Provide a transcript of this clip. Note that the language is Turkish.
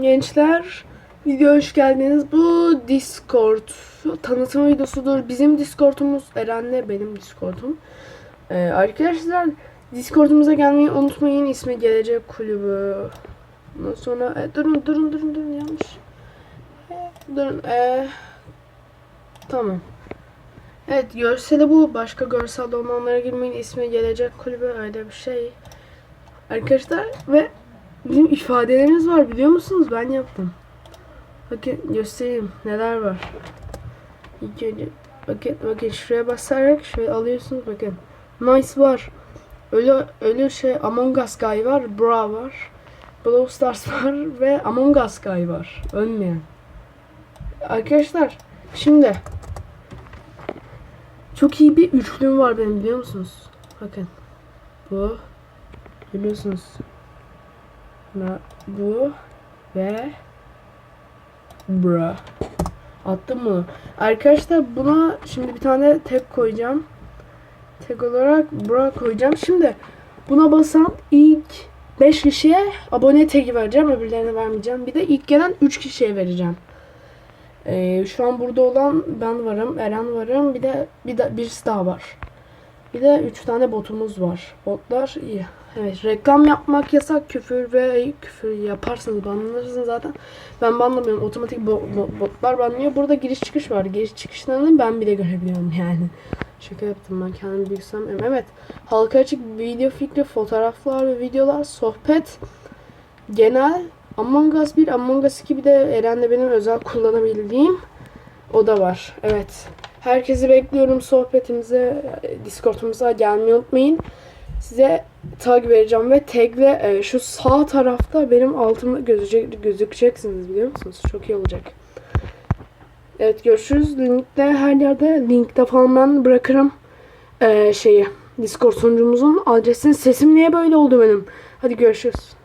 Gençler. Video hoş geldiniz. Bu Discord tanıtım videosudur. Bizim Discord'umuz Eren'le benim Discord'um. Ee, arkadaşlar Discord'umuza gelmeyi unutmayın. İsmi Gelecek Kulübü. Ondan sonra e, durun durun durun durun yanlış. E, durun. E, tamam. Evet görseli bu. Başka görsel olmayanlara girmeyin. İsmi Gelecek Kulübü öyle bir şey. Arkadaşlar ve bizim ifadelerimiz var biliyor musunuz? Ben yaptım. Bakın göstereyim neler var. İlk önce bakın bakın şuraya basarak şöyle alıyorsunuz bakın. Nice var. Öyle öyle şey Among Us Guy var, Bra var. Brawl Stars var ve Among Us Guy var. Ölmeyen. Arkadaşlar şimdi çok iyi bir üçlüm var benim biliyor musunuz? Bakın. Bu biliyorsunuz. Bu ve bra. Attım mı? Arkadaşlar buna şimdi bir tane tek koyacağım. Tek olarak bra koyacağım. Şimdi buna basan ilk 5 kişiye abone tagi vereceğim. Öbürlerine vermeyeceğim. Bir de ilk gelen 3 kişiye vereceğim. Ee, şu an burada olan ben varım, Eren varım. Bir de bir de birisi daha var. Bir de 3 tane botumuz var. Botlar iyi. Evet reklam yapmak yasak küfür ve küfür yaparsanız banlanırsınız zaten. Ben banlamıyorum. Otomatik bo- bo- botlar banlıyor. Burada giriş çıkış var. Giriş çıkışlarını ben bile görebiliyorum yani. Şaka yaptım ben kendimi büyük sanmıyorum. Evet. Halka açık video fikri, fotoğraflar ve videolar, sohbet, genel Among Us 1, Among Us 2 bir de Eren'le benim özel kullanabildiğim o da var. Evet. Herkesi bekliyorum sohbetimize, Discord'umuza gelmeyi unutmayın. Size tag vereceğim ve tagle e, şu sağ tarafta benim altımda gözecek, gözükeceksiniz biliyor musunuz? Çok iyi olacak. Evet görüşürüz. Linkte her yerde linkte falan ben bırakırım e, şeyi Discord sunucumuzun adresini. Sesim niye böyle oldu benim? Hadi görüşürüz.